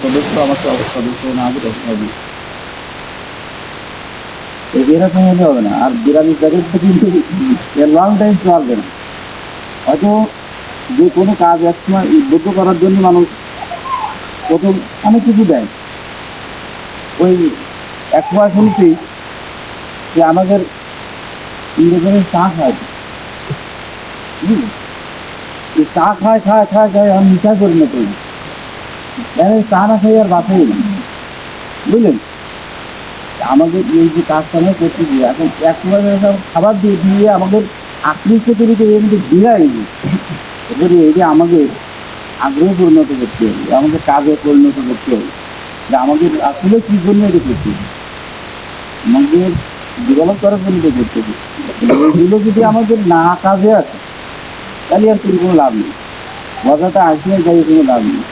সদস্য আমাকে সদস্য না হবে। এরকম হলে হবে না, আর কিন্তু লং টাইম চলবে না। হয়তো যে কোনো কাজ একসময় উদ্বুদ্ধ করার জন্য মানুষ প্রথম অনেক কিছু দেয়। ওই একসময় শুনছি যে আমাদের ইংরেজের চা খায়? চা খায় খায় খায় খায়, আমি মিঠা পরিণত হই মানে চা না খাই আর বুঝলেন? আমাদের এই যে কাজটা করতে গিয়ে, এখন এক খাবার দিয়ে দিয়ে আমাদের আকৃষ্ট তৈরি এর মধ্যে বিলাই এবারে এই আমাদের আগ্রহে পরিণত করতে হবে, আমাদের কাজে পরিণত করতে হবে, যে আমাদের আসলে কি জন্য এটা করতে হবে। আমাদের ডেভেলপ করার জন্য এটা করতে হবে। এগুলো যদি আমাদের না কাজে আছে তাহলে আর কোনো লাভ নেই। মজাটা আসলে যাই কোনো লাভ নেই।